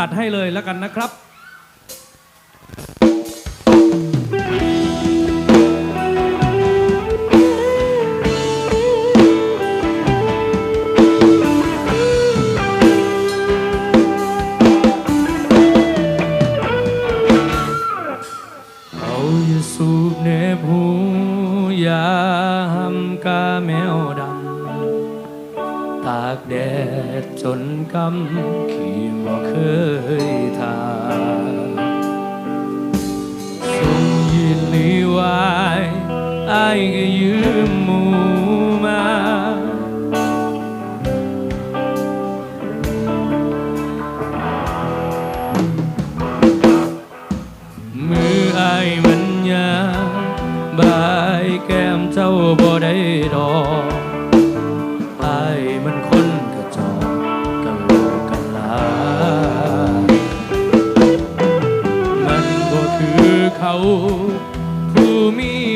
จัดให้เลยแล้วกันนะครับเอาอย่าสูบเนบหูยาหำกาแมวดำตากแดดจนกำขี่บ่เคยทาส่งยินลีวายไอ้ก็ยืน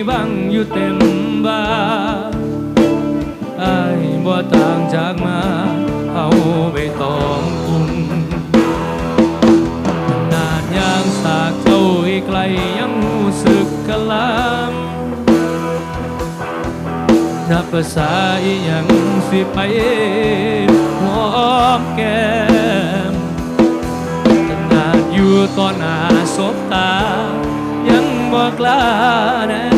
บังอยู่เต็มบ้านไอ้บ่ต่างจากมาเอาไปตองคุ้มขนาดยางสากเจ้าอีกไกลยังรู้สึกกะลำนับภาษาอีหยังสิไปหอมแก้มขนาดอยู่ต่อหน้าศพตา ยังบ่กลาแนมได้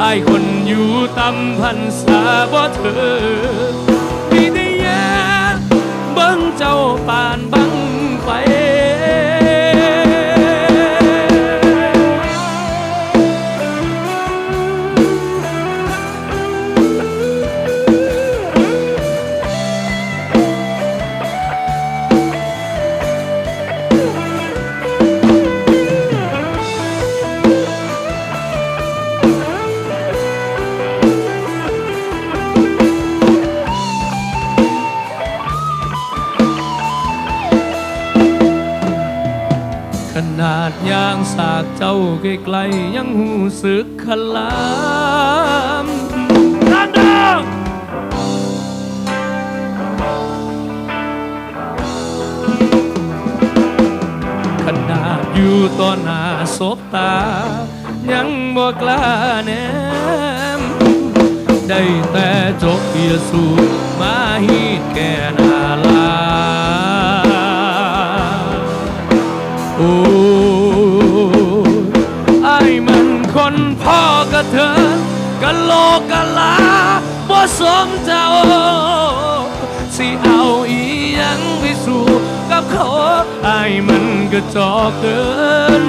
อาอีหยังไอ้คนอยู่ต่ำพันษาบ่เธอมีได้แย่เบิ่งเจ้าปานบ้า ดยางสากเจ้าไกลๆยังหูสึกขลามดังขนาดอยู่ต่อหน้าศพตา ยังบ่กล้าแนม ได้แต่จบเยซูมาฮีแก่นาลา กระเทินกะโลกกะลาบ่สมเจ้าสิเอาอีหยังไปสู่กับเขาไอ้ายมันก็จอกเกิน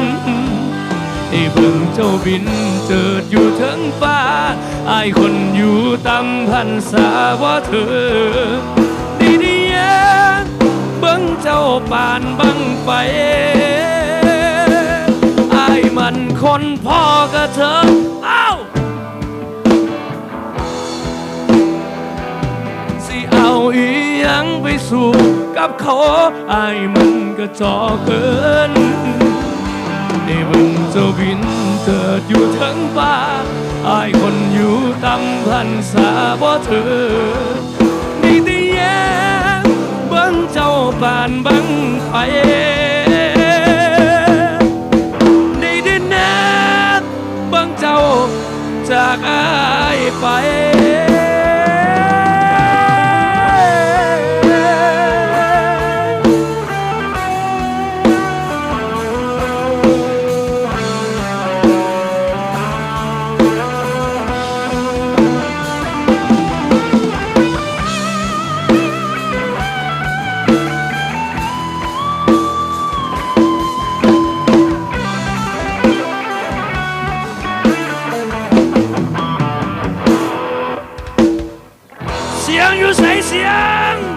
ไอ้เบิ่งเจ้าบินเจิดอยู่เทิงฟ้าไอ้ายคนอยู่ตำพันษาว่าเธอดีดีแยเบิ่งเจ้าปานบังไฟไอ้ายมันคนพ่อกระเธอ เอาอีหยังไปสู่กับเขาไอ้ายมันก็จอเกินได้เบิ่งเจ้าบินเกิดอยู่ทั้งฟ้าอายคนอยู่ตำพันษาบ่เธอนี่ได้แย้มเบิ่งเจ้าปานบังไฟ 요사 이.